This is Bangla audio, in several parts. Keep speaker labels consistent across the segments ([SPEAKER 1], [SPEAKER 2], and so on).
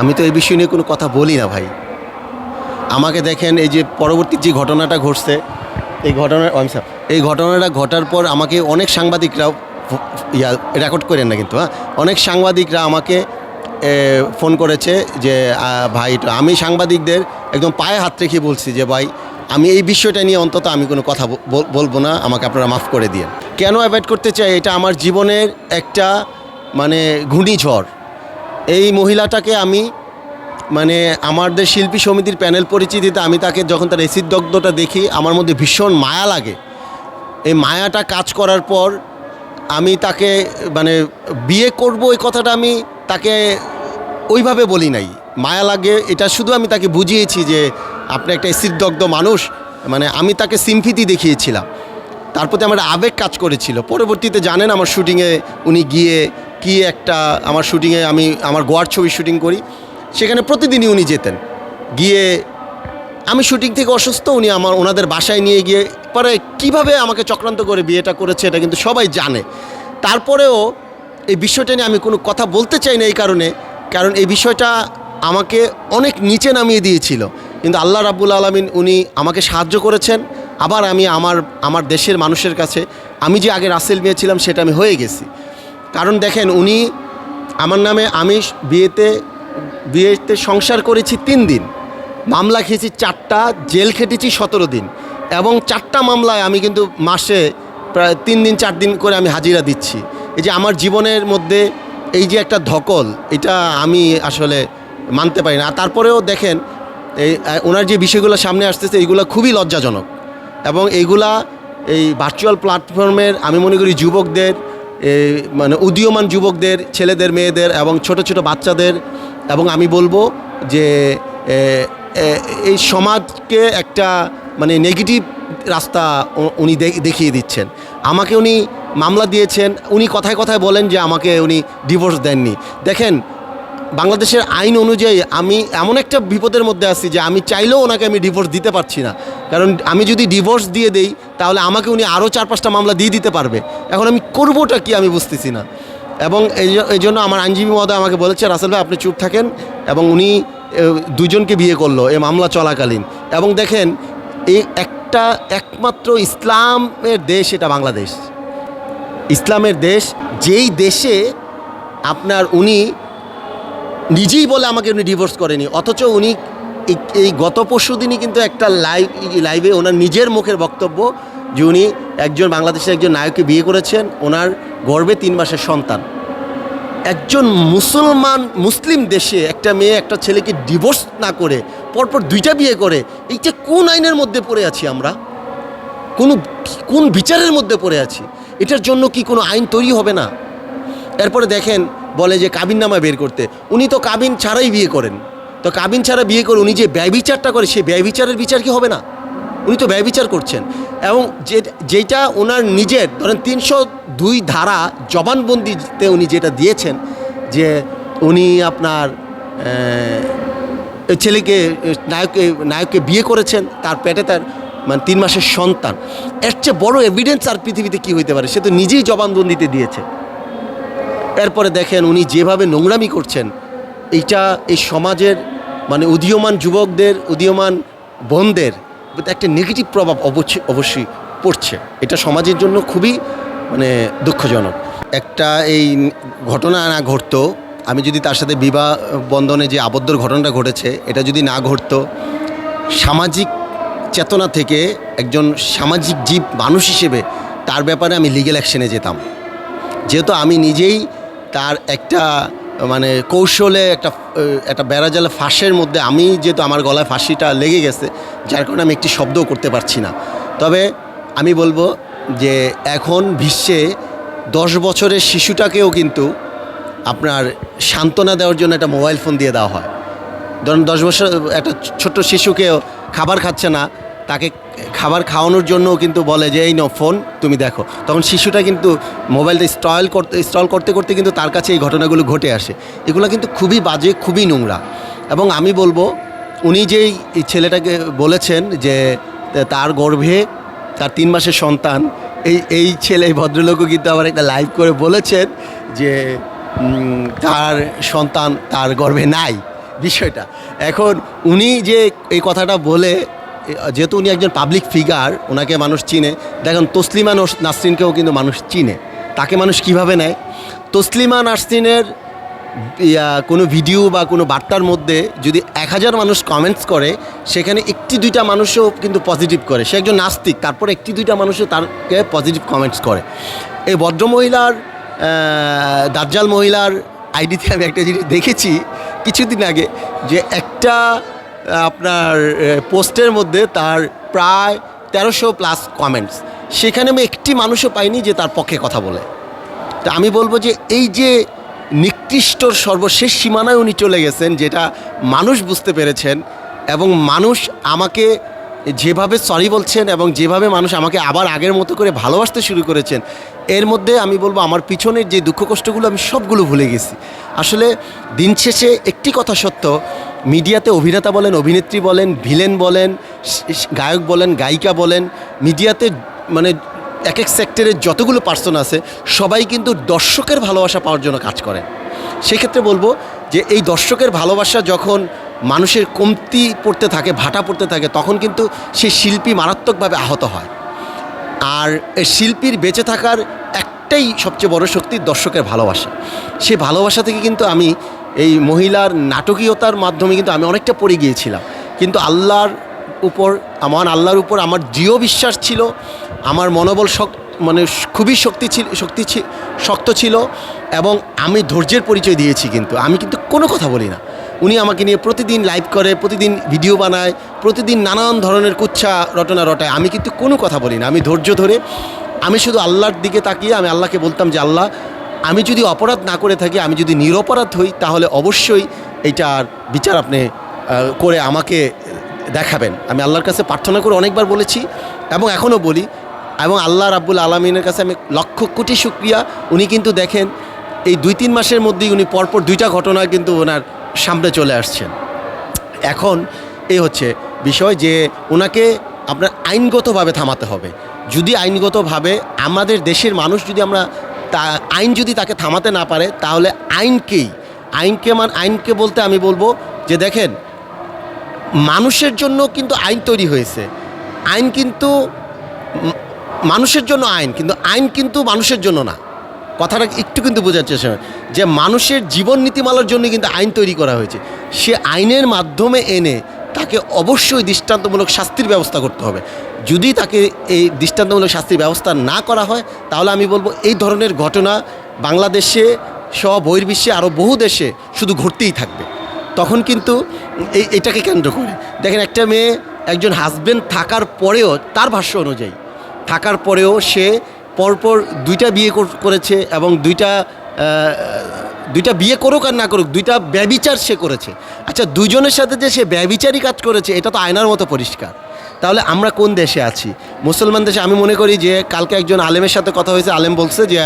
[SPEAKER 1] আমি তো এই বিষয় নিয়ে কোনো কথা বলি না ভাই। আমাকে দেখেন এই যে পরবর্তী যে ঘটনাটা ঘটছে, এই ঘটনা এই ঘটনাটা ঘটার পর আমাকে অনেক সাংবাদিকরা ইয়া রেকর্ড করেন না কিন্তু হ্যাঁ? অনেক সাংবাদিকরা আমাকে ফোন করেছে যে ভাই আমি সাংবাদিকদের একদম পায়ে হাত রেখে বলছি যে, ভাই, আমি এই বিষয়টা নিয়ে অন্তত আমি কোনো কথা বল- বল- বলব না, আমাকে আপনারা মাফ করে দিয়ে কেন অ্যাভয়েড করতে চাই? এটা আমার জীবনের একটা মানে ঘূর্ণিঝড়। এই মহিলাটাকে আমি মানে আমাদের শিল্পী সমিতির প্যানেল পরিচিতিতে আমি তাকে যখন তার এসিড দগ্ধটা দেখি, আমার মধ্যে ভীষণ মায়া লাগে। এই মায়াটা কাজ করার পর আমি তাকে মানে বিয়ে করব এই কথাটা আমি তাকে ওইভাবে বলি নাই। মায়া লাগে, এটা শুধু আমি তাকে বুঝিয়েছি যে আপনি একটা এসিড দগ্ধ মানুষ মানে আমি তাকে সিম্পিতি দেখিয়েছিলাম। তার প্রতি আমার আবেগ কাজ করেছিল। পরবর্তীতে জানেন আমার শুটিংয়ে উনি গিয়ে কি একটা আমার শুটিংয়ে আমি, আমার গোয়ার ছবি শুটিং করি, সেখানে প্রতিদিনই উনি যেতেন। গিয়ে আমি শুটিং থেকে অসুস্থ, উনি আমার, ওনাদের বাসায় নিয়ে গিয়ে পরে কীভাবে আমাকে চক্রান্ত করে বিয়েটা করেছে এটা কিন্তু সবাই জানে। তারপরেও এই বিষয়টা নিয়ে আমি কোনো কথা বলতে চাই না এই কারণে, কারণ এই বিষয়টা আমাকে অনেক নিচে নামিয়ে দিয়েছিল। কিন্তু আল্লাহ রাব্বুল আলমিন উনি আমাকে সাহায্য করেছেন। আবার আমি আমার আমার দেশের মানুষের কাছে, আমি যে আগে রাসেল মেয়ে ছিলাম সেটা আমি হয়ে গেছি। কারণ দেখেন উনি আমার নামে আমি বিয়েতে বিয়েতে সংসার করেছি তিন দিন, মামলা খেয়েছি চারটা, জেল খেটেছি সতেরো দিন এবং চারটা মামলায় আমি কিন্তু মাসে প্রায় তিন দিন, চার দিন করে আমি হাজিরা দিচ্ছি। এই যে আমার জীবনের মধ্যে এই যে একটা ধকল, এটা আমি আসলে মানতে পারি না। তারপরেও দেখেন, এই ওনার যে বিষয়গুলো সামনে আসতেছে এইগুলো খুবই লজ্জাজনক এবং এইগুলা এই ভার্চুয়াল প্ল্যাটফর্মের আমি মনে করি যুবকদের মানে উদীয়মান যুবকদের, ছেলেদের, মেয়েদের এবং ছোট ছোট বাচ্চাদের এবং আমি বলব যে এই সমাজকে একটা মানে নেগেটিভ রাস্তা উনি দেখিয়ে দিচ্ছেন। আমাকে উনি মামলা দিয়েছেন, উনি কথায় কথায় বলেন যে আমাকে উনি ডিভোর্স দেননি। দেখেন বাংলাদেশের আইন অনুযায়ী আমি এমন একটা বিপদের মধ্যে আছি যে আমি চাইলেও ওনাকে আমি ডিভোর্স দিতে পারছি না। কারণ আমি যদি ডিভোর্স দিয়ে দেই, তাহলে আমাকে উনি আরও চার পাঁচটা মামলা দিয়ে দিতে পারবে। এখন আমি করবোটা কি আমি বুঝতেছি না। এবং এই জন্য আমার আইনজীবী মহোদয় আমাকে বলেছে, রাসেল ভাই, আপনি চুপ থাকেন। এবং উনি দুজনকে বিয়ে করল এই মামলা চলাকালীন। এবং দেখেন এই একটা একমাত্র ইসলামের দেশ এটা বাংলাদেশ। ইসলামের দেশ, যেই দেশে আপনার উনি নিজেই বলে আমাকে উনি ডিভোর্স করেনি, অথচ উনি এই- এই গত পরশু দিনই কিন্তু একটা লাইভ লাইভে ওনার নিজের মুখের বক্তব্য যে উনি একজন বাংলাদেশের একজন নায়ককে বিয়ে করেছেন, ওনার গর্বে তিন মাসের সন্তান। একজন মুসলমান, মুসলিম দেশে একটা মেয়ে, একটা ছেলেকে ডিভোর্স না করে, পরপর দুইটা বিয়ে করে এইটা কোন আইনের মধ্যে পড়ে আছি আমরা? কোন কোন বিচারের মধ্যে পড়ে আছি? এটার জন্য কি কোনো আইন তৈরি হবে না? এরপরে দেখেন বলে যে কাবিন নামা বের করতে। উনি তো কাবিন ছাড়াই বিয়ে করেন। তো কাবিন ছাড়া বিয়ে করে উনি যে ব্যয় বিচারটা করে, সেই ব্যয় বিচারের বিচার কি হবে না? উনি তো ব্যয় বিচার করছেন। এবং যে যেটা ওনার নিজের, ধরেন তিনশো দুই ধারা জবানবন্দিতে উনি যেটা দিয়েছেন, যে উনি আপনার ছেলেকে, নায়ককে নায়ককে বিয়ে করেছেন, তার পেটে তার মানে তিন মাসের সন্তান। এর চেয়ে বড় এভিডেন্স আর পৃথিবীতে কি হইতে পারে? সে তো নিজেই জবানবন্দিতে দিয়েছে। এরপরে দেখেন উনি যেভাবে নোংরামি করছেন, এইটা এই সমাজের মানে উদীয়মান যুবকদের, উদীয়মান বোনদের একটা নেগেটিভ প্রভাব অবশ্যই অবশ্যই পড়ছে। এটা সমাজের জন্য খুবই মানে দুঃখজনক। একটা এই ঘটনা না ঘটতো, আমি যদি তার সাথে বিবাহ বন্ধনে যে আবদ্ধর ঘটনাটা ঘটেছে, এটা যদি না ঘটতো, সামাজিক চেতনা থেকে একজন সামাজিক জীব মানুষ হিসেবে তার ব্যাপারে আমি লিগ্যাল অ্যাকশনে যেতাম। যেহেতু আমি নিজেই তার একটা মানে কৌশলে একটা একটা বেড়াজালে ফাঁসের মধ্যে আমি যেহেতু আমার গলায় ফাঁসিটা লেগে গেছে, যার কারণে আমি একটি শব্দও করতে পারছি না। তবে আমি বলব যে এখন বিশ্বে দশ বছরের শিশুটাকেও কিন্তু আপনার সান্ত্বনা দেওয়ার জন্য একটা মোবাইল ফোন দিয়ে দেওয়া হয়। ধরুন দশ বছর, একটা ছোট্ট শিশুকেও খাবার খাচ্ছে না তাকে খাবার খাওয়ানোর জন্যও কিন্তু বলে যে, এই নাও ফোন, তুমি দেখো। তখন শিশুটা কিন্তু মোবাইলটা ইনস্টল করতে ইনস্টল করতে করতে কিন্তু তার কাছে এই ঘটনাগুলো ঘটে আসে। এগুলো কিন্তু খুবই বাজে, খুবই নোংরা। এবং আমি বলব, উনি যেই ছেলেটাকে বলেছেন যে, তার গর্ভে তার তিন মাসের সন্তান। এই এই ছেলে, এই ভদ্রলোকও কিন্তু আবার একটা লাইভ করে বলেছেন যে তার সন্তান তার গর্ভে নাই। বিষয়টা। এখন উনি যে এই কথাটা বলে যেহেতু উনি একজন পাবলিক ফিগার ওনাকে মানুষ চিনে। দেখেন, তসলিমা নস- নাসরিনকেও কিন্তু মানুষ চিনে। তাকে মানুষ কীভাবে নেয়? তসলিমা নাসরিনের কোনো ভিডিও বা কোনো বার্তার মধ্যে যদি এক হাজার মানুষ কমেন্টস করে, সেখানে একটি দুইটা মানুষও কিন্তু পজিটিভ করে। সে একজন নাস্তিক, তারপর একটি দুইটা মানুষও তারকে পজিটিভ কমেন্টস করে। এই ভদ্রমহিলার দাজ্জাল মহিলার আইডিতে আমি একটা জিনিস দেখেছি কিছুদিন আগে, যে একটা আপনার পোস্টের মধ্যে তার প্রায় তেরোশো প্লাস কমেন্টস সেখানে আমি একটি মানুষও পাইনি যে তার পক্ষে কথা বলে। তা আমি বলব যে এই যে নিকৃষ্টর সর্বশেষ সীমানায় উনি চলে গেছেন, যেটা মানুষ বুঝতে পেরেছেন এবং মানুষ আমাকে যেভাবে সরি বলছেন এবং যেভাবে মানুষ আমাকে আবার আগের মতো করে ভালোবাসতে শুরু করেছেন, এর মধ্যে আমি বলব আমার পিছনের যে দুঃখ কষ্টগুলো আমি সবগুলো ভুলে গেছি। আসলে দিন শেষে একটি কথা সত্য, মিডিয়াতে অভিনেতা বলেন, অভিনেত্রী বলেন, ভিলেন বলেন গায়ক বলেন, গায়িকা বলেন, মিডিয়াতে মানে এক এক সেক্টরের যতগুলো পার্সন আছে, সবাই কিন্তু দর্শকের ভালোবাসা পাওয়ার জন্য কাজ করেন। সেক্ষেত্রে বলব যে এই দর্শকের ভালোবাসা যখন মানুষের কমতি পড়তে থাকে, ভাটা পড়তে থাকে, তখন কিন্তু সে শিল্পী মারাত্মকভাবে আহত হয়। আর শিল্পীর বেঁচে থাকার একটাই সবচেয়ে বড় শক্তি দর্শকের ভালোবাসা। সেই ভালোবাসা থেকে কিন্তু আমি এই মহিলার নাটকীয়তার মাধ্যমে কিন্তু আমি অনেকটা পড়ে গিয়েছিলাম। কিন্তু আল্লাহর উপর, আমার আল্লাহর উপর আমার দৃঢ় বিশ্বাস ছিল, আমার মনোবল শক মানে খুবই শক্তি ছিল, শক্তি শক্ত ছিল, এবং আমি ধৈর্যের পরিচয় দিয়েছি কিন্তু। আমি কিন্তু কোনো কথা বলি না। উনি আমাকে নিয়ে প্রতিদিন লাইভ করে, প্রতিদিন ভিডিও বানায়, প্রতিদিন নানান ধরনের কুচ্ছা রটনা রটায়। আমি কিন্তু কোনো কথা বলি না, আমি ধৈর্য ধরে, আমি শুধু আল্লাহর দিকে তাকিয়ে আমি আল্লাহকে বলতাম যে, আল্লাহ, আমি যদি অপরাধ না করে থাকি, আমি যদি নিরপরাধ হই, তাহলে অবশ্যই এইটার বিচার আপনি করে আমাকে দেখাবেন। আমি আল্লাহর কাছে প্রার্থনা করে অনেকবার বলেছি এবং এখনও বলি, এবং আল্লাহ রাব্বুল আলমিনের কাছে আমি লক্ষ কোটি শুক্রিয়া। উনি কিন্তু দেখেন, এই দুই তিন মাসের মধ্যেই উনি পরপর দুইটা ঘটনা কিন্তু ওনার সামনে চলে আসছেন। এখন এই হচ্ছে বিষয় যে ওনাকে আপনার আইনগতভাবে থামাতে হবে। যদি আইনগতভাবে আমাদের দেশের মানুষ যদি আমরা তা, আইন যদি তাকে থামাতে না পারে, তাহলে আইনকেই আইনকে মান আইনকে বলতে আমি বলব যে দেখেন, মানুষের জন্য কিন্তু আইন তৈরি হয়েছে। আইন কিন্তু, মানুষের জন্য আইন, কিন্তু আইন কিন্তু মানুষের জন্য না। কথাটা একটু কিন্তু বোঝার চেষ্টা। যে মানুষের জীবন নীতিমালার জন্য কিন্তু আইন তৈরি করা হয়েছে। সে আইনের মাধ্যমে এনে তাকে অবশ্যই দৃষ্টান্তমূলক শাস্তির ব্যবস্থা করতে হবে। যদি তাকে এই দৃষ্টান্তমূলক শাস্তির ব্যবস্থা না করা হয়, তাহলে আমি বলব এই ধরনের ঘটনা বাংলাদেশে সহ বহির্বিশ্বে আরও বহু দেশে শুধু ঘটতেই থাকবে। তখন কিন্তু এই, এটাকে কেন্দ্র করে। দেখেন একটা মেয়ে একজন হাজবেন্ড থাকার পরেও, তার ভাষ্য অনুযায়ী, থাকার পরেও সে পরপর দুইটা বিয়ে কর- করেছে এবং দুইটা দুইটা বিয়ে করুক আর না করুক, দুইটা ব্যবিচার সে করেছে। আচ্ছা দুজনের সাথে যে সে ব্যবিচারই কাজ করেছে, এটা তো আয়নার মতো পরিষ্কার। তাহলে আমরা কোন দেশে আছি? মুসলমান দেশে আমি মনে করি যে কালকে একজন আলেমের সাথে কথা হয়েছে, আলেম বলছে যে,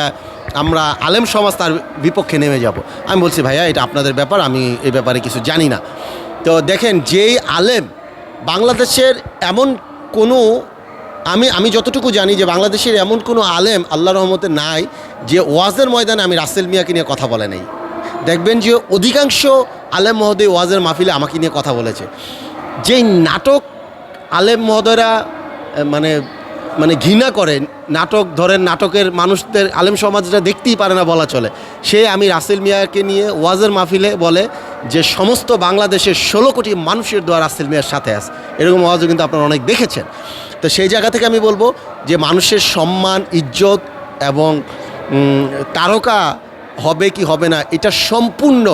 [SPEAKER 1] আমরা আলেম সমাজ তার বিপক্ষে নেমে যাব। আমি বলছি, ভাইয়া, এটা আপনাদের ব্যাপার, আমি এই ব্যাপারে কিছু জানি না। তো দেখেন, যেই আলেম বাংলাদেশের এমন কোনো আমি আমি যতটুকু জানি যে বাংলাদেশের এমন কোনো আলেম আল্লাহ রহমতে নাই যে ওয়াজের ময়দানে আমি রাসেল মিয়াকে নিয়ে কথা বলে নেই। দেখবেন যে অধিকাংশ আলেম মহোদয় ওয়াজের মাহফিলে আমাকে নিয়ে কথা বলেছে। যেই নাটক আলেম মহোদয়রা মানে মানে ঘৃণা করেন নাটক, ধরেন নাটকের মানুষদের, আলেম সমাজটা দেখতেই পারে না বলা চলে। সে আমি রাসেল মিয়াকে নিয়ে ওয়াজের মাহফিলে বলে যে, সমস্ত বাংলাদেশের ষোলো কোটি মানুষের দোয়া রাসেল মিয়ার সাথে আছে। এরকম ওয়াজও কিন্তু আপনারা অনেক দেখেছেন। তো সেই জায়গা থেকে আমি বলব যে, মানুষের সম্মান, ইজ্জত এবং তারকা হবে কি হবে না, এটা সম্পূর্ণ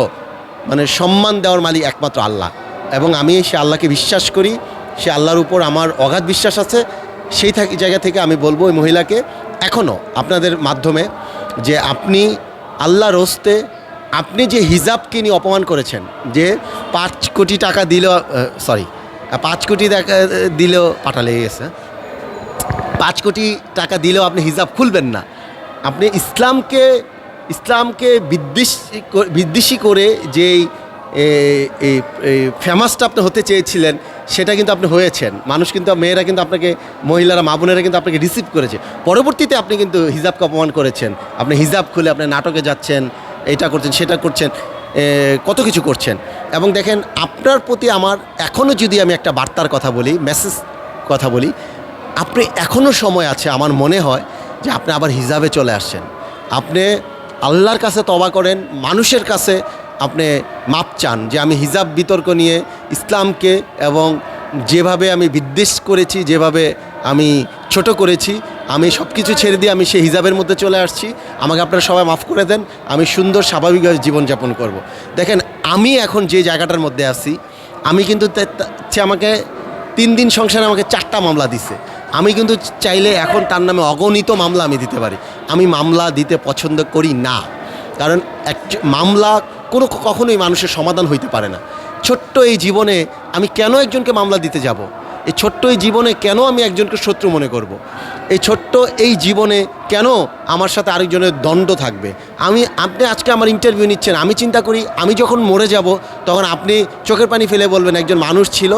[SPEAKER 1] মানে সম্মান দেওয়ার মালিক একমাত্র আল্লাহ। এবং আমি সে আল্লাহকে বিশ্বাস করি, সে আল্লাহর উপর আমার অগাধ বিশ্বাস আছে। সেই থাকি জায়গা থেকে আমি বলব ওই মহিলাকে এখনও আপনাদের মাধ্যমে যে আপনি আল্লাহ রস্তে আপনি যে হিজাবকে নিয়ে অপমান করেছেন, যে পাঁচ কোটি টাকা দিল সরি পাঁচ কোটি টাকা দিলেও পাটা লেগে গেছে। পাঁচ কোটি টাকা দিলেও আপনি হিজাব খুলবেন না। আপনি ইসলামকে ইসলামকে বিদ্বেষী বিদ্বেষী করে যেই ফেমাসটা আপনি হতে চেয়েছিলেন সেটা কিন্তু আপনি হয়েছেন। মানুষ কিন্তু, মেয়েরা কিন্তু আপনাকে, মহিলারা, মা বোনেরা কিন্তু আপনাকে রিসিভ করেছে। পরবর্তীতে আপনি কিন্তু হিজাবকে অপমান করেছেন। আপনি হিজাব খুলে আপনি নাটকে যাচ্ছেন, এটা করছেন, সেটা করছেন কত কিছু করছেন। এবং দেখেন, আপনার প্রতি আমার এখনও যদি আমি একটা বার্তার কথা বলি মেসেজ কথা বলি, আপনি এখনও সময় আছে, আমার মনে হয়, যে আপনি আবার হিজাবে চলে আসছেন। আপনি আল্লাহর কাছে তবা করেন, মানুষের কাছে আপনি মাপ চান যে আমি হিজাব বিতর্ক নিয়ে ইসলামকে এবং যেভাবে আমি বিদ্বেষ করেছি, যেভাবে আমি ছোট করেছি, আমি সব কিছু ছেড়ে দিয়ে আমি সেই হিজাবের মধ্যে চলে আসছি। আমাকে আপনারা সবাই মাফ করে দেন, আমি সুন্দর স্বাভাবিকভাবে জীবনযাপন করব। দেখেন, আমি এখন যে জায়গাটার মধ্যে আছি, আমি কিন্তু আমাকে তিন দিন সংসারে আমাকে চারটা মামলা দিছে। আমি কিন্তু চাইলে এখন তার নামে অগণিত মামলা আমি দিতে পারি। আমি মামলা দিতে পছন্দ করি না। কারণ এক মামলা কোনো কখনোই মানুষের সমাধান হইতে পারে না। ছোট্ট এই জীবনে আমি কেন একজনকে মামলা দিতে যাব? এই ছোট্ট এই জীবনে কেন আমি একজনকে শত্রু মনে করব। এই ছোট্ট এই জীবনে কেন আমার সাথে আরেকজনের দণ্ড থাকবে? আমি, আপনি আজকে আমার ইন্টারভিউ নিচ্ছেন, আমি চিন্তা করি আমি যখন মরে যাব, তখন আপনি চোখের পানি ফেলে বলবেন একজন মানুষ ছিল,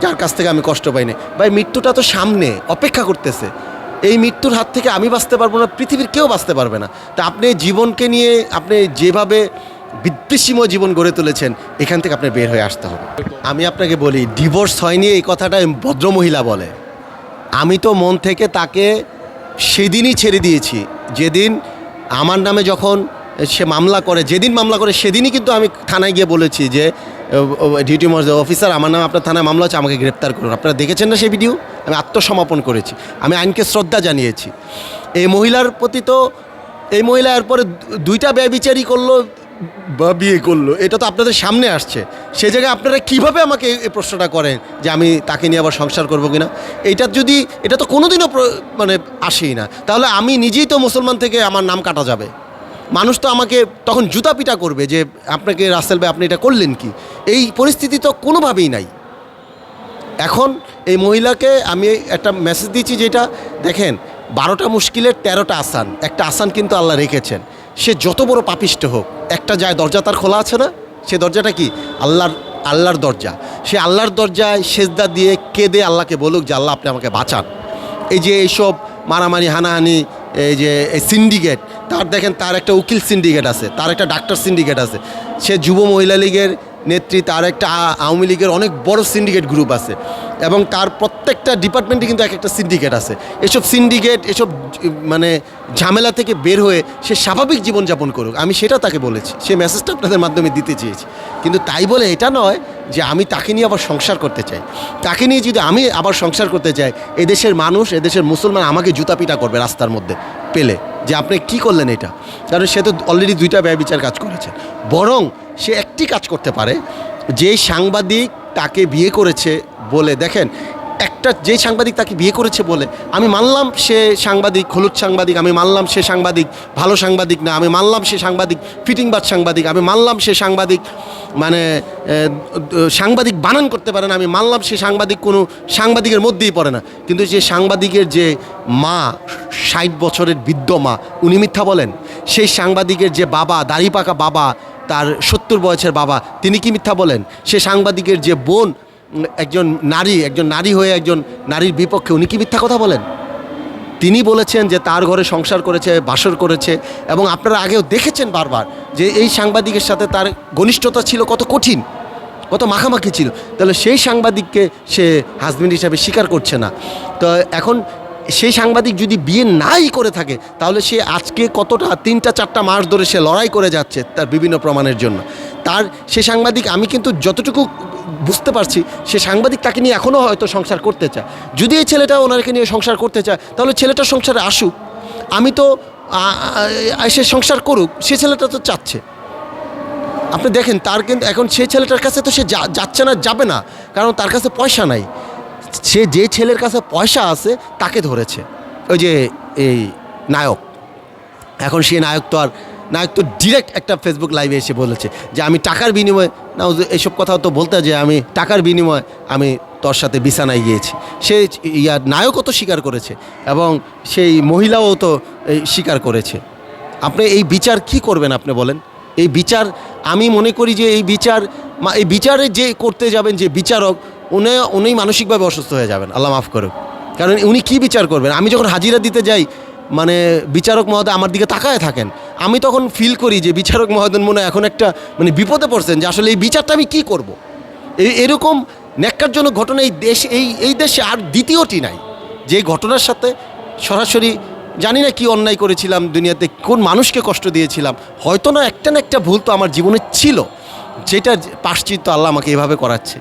[SPEAKER 1] যার কাছ থেকে আমি কষ্ট পাইনি। ভাই, মৃত্যুটা তো সামনে, অপেক্ষা করতেছে। এই মৃত্যুর হাত থেকে আমি বাঁচতে পারব না, পৃথিবীর কেউ বাঁচতে পারবে না। তা আপনি জীবনকে নিয়ে, আপনি যেভাবে বিদ্বেষীময় জীবন গড়ে তুলেছেন, এখান থেকে আপনি বের হয়ে আসতে হবে। আমি আপনাকে বলি ডিভোর্স হয়নি এই কথাটা ভদ্রমহিলা বলে। আমি তো মন থেকে তাকে সেদিনই ছেড়ে দিয়েছি। যেদিন আমার নামে যখন সে মামলা করে, যেদিন মামলা করে সেদিনই কিন্তু আমি থানায় গিয়ে বলেছি যে ডিউটি মর্জ অফিসার আমার নামে আপনার থানায় মামলা হচ্ছে, আমাকে গ্রেপ্তার করুন। আপনারা দেখেছেন না সেই ভিডিও আমি আত্মসমর্পণ করেছি। আমি আইনকে শ্রদ্ধা জানিয়েছি। এই মহিলার প্রতি তো, এই মহিলা এরপরে দুইটা ব্যয় বিচারই করল বা বিয়ে করল, এটা তো আপনাদের সামনে আসছে। সে জায়গায় আপনারা কীভাবে আমাকে এই প্রশ্নটা করেন যে আমি তাকে নিয়ে আবার সংসার করব কিনা? এইটা যদি, এটা তো কোনোদিনও মানে আসেই না। তাহলে আমি নিজেই তো মুসলমান থেকে আমার নাম কাটা যাবে। মানুষ তো আমাকে তখন জুতা পিটা করবে যে, আপনাকে রাসেল ভাই, আপনি এটা করলেন কি? এই পরিস্থিতি তো কোনোভাবেই নাই। এখন এই মহিলাকে আমি একটা মেসেজ দিচ্ছি যেটা, দেখেন, বারোটা মুশকিলের তেরোটা আসান। একটা আসান কিন্তু আল্লাহ রেখেছেন। সে যত বড় পাপিষ্ট হোক, একটা যায় দরজা তার খোলা আছে না? সে দরজাটা কি? আল্লাহর আল্লাহর দরজা। সে আল্লাহর দরজায় সেজদা দিয়ে কেঁদে আল্লাহকে বলুক যে, আল্লাহ, আপনি আমাকে বাঁচান। এই যে এইসব মারামারি, হানাহানি, এই যে সিন্ডিকেট তার দেখেন তার একটা উকিল সিন্ডিকেট আছে, তার একটা ডাক্তার সিন্ডিকেট আছে। সে যুব মহিলা লীগের নেত্রী, তার একটা আওয়ামী লীগের অনেক বড় সিন্ডিকেট গ্রুপ আছে। এবং তার প্রত্যেকটা ডিপার্টমেন্টে কিন্তু এক একটা সিন্ডিকেট আছে। এসব সিন্ডিকেট, এসব মানে ঝামেলা থেকে বের হয়ে সে স্বাভাবিক জীবনযাপন করুক। আমি সেটা তাকে বলেছি। সে মেসেজটা আপনাদের মাধ্যমে দিতে চেয়েছি। কিন্তু তাই বলে এটা নয় যে আমি তাকে নিয়ে আবার সংসার করতে চাই। তাকে নিয়ে যদি আমি আবার সংসার করতে চাই এদেশের মানুষ, এদেশের মুসলমান আমাকে জুতাপিটা করবে রাস্তার মধ্যে পেলে। যে আপনি কি করলেন এটা? কারণ সে তো অলরেডি দুইটা ব্যয় বিচার কাজ করেছে। বরং সে একটি কাজ করতে পারে। যে সাংবাদিক তাকে বিয়ে করেছে বলে, দেখেন, একটা যে সাংবাদিক তাকে বিয়ে করেছে বলে, আমি মানলাম সে সাংবাদিক, হলুদ সাংবাদিক, আমি মানলাম সে সাংবাদিক, ভালো সাংবাদিক না, আমি মানলাম সে সাংবাদিক ফিটিংবাদ সাংবাদিক, আমি মানলাম সে সাংবাদিক মানে সাংবাদিক বানান করতে পারে না, আমি মানলাম সে সাংবাদিক কোনো সাংবাদিকের মধ্যেই পড়ে না। কিন্তু যে সাংবাদিকের যে মা, ষাট বছরের বৃদ্ধ মা, উনি মিথ্যা বলেন। সেই সাংবাদিকের যে বাবা, দাড়ি পাকা বাবা, তার সত্তর বয়সের বাবা, তিনি কি মিথ্যা বলেন? সে সাংবাদিকের যে বোন একজন নারী একজন নারী হয়ে একজন নারীর বিপক্ষে উনি কি মিথ্যা কথা বলেন? তিনি বলেছেন যে তার ঘরে সংসার করেছে, বাসর করেছে এবং আপনারা আগেও দেখেছেন বারবার যে এই সাংবাদিকের সাথে তার ঘনিষ্ঠতা ছিল কত কঠিন, কত মাখামাখি ছিল। তাহলে সেই সাংবাদিককে সে হাজবেন্ড হিসাবে স্বীকার করছে না। তো এখন সেই সাংবাদিক যদি বিয়ে নাই করে থাকে, তাহলে সে আজকে কতটা, তিনটা, চারটা মাস ধরে সে লড়াই করে যাচ্ছে তার বিভিন্ন প্রমাণের জন্য। তার, সে সাংবাদিক, আমি কিন্তু যতটুকু বুঝতে পারছি, সে সাংবাদিক তাকে নিয়ে এখনও হয়তো সংসার করতে চায়। যদি এই ছেলেটা ওনাকে নিয়ে সংসার করতে চায়, তাহলে ছেলেটা সংসারে আসুক। আমি তো সে সংসার করুক, সে ছেলেটা তো চাচ্ছে। আপনি দেখেন, তার কিন্তু, এখন সেই ছেলেটার কাছে তো সে যাচ্ছে না, যাবে না। কারণ তার কাছে পয়সা নাই। সে যে ছেলের কাছে পয়সা আছে, তাকে ধরেছে। ওই যে, এই নায়ক। এখন সে নায়ক তো আর, নায়ক তো ডিরেক্ট একটা ফেসবুক লাইভে এসে বলেছে যে, আমি টাকার বিনিময়ে না এইসব কথা তো বলতে যে আমি টাকার বিনিময়ে আমি তোর সাথে বিছানায় গিয়েছি। সে ইয়ার নায়কও তো স্বীকার করেছে এবং সেই মহিলাও তো স্বীকার করেছে। আপনি এই বিচার কি করবেন আপনি বলেন? এই বিচার, আমি মনে করি যে এই বিচার এই বিচারে যে করতে যাবেন যে বিচারক, উনি উনি মানসিকভাবে অসুস্থ হয়ে যাবেন। আল্লাহ মাফ করুক। কারণ উনি কি বিচার করবেন? আমি যখন হাজিরা দিতে যাই মানে বিচারক মহোদয় আমার দিকে তাকায় থাকেন। আমি তখন ফিল করি যে বিচারক মহোদয় মনে এখন একটা মানে বিপদে পড়ছেন যে আসলে এই বিচারটা আমি কি করব। এই এরকম ন্যাক্কারজনক ঘটনা এই দেশ, এই এই দেশে আর দ্বিতীয়টি নাই যে ঘটনার সাথে সরাসরি জানি না কি অন্যায় করেছিলাম দুনিয়াতে, কোন মানুষকে কষ্ট দিয়েছিলাম, হয়তো না একটা না একটা ভুল তো আমার জীবনে ছিল, যেটা পাশ্চিত্য আল্লাহ আমাকে এভাবে করাচ্ছে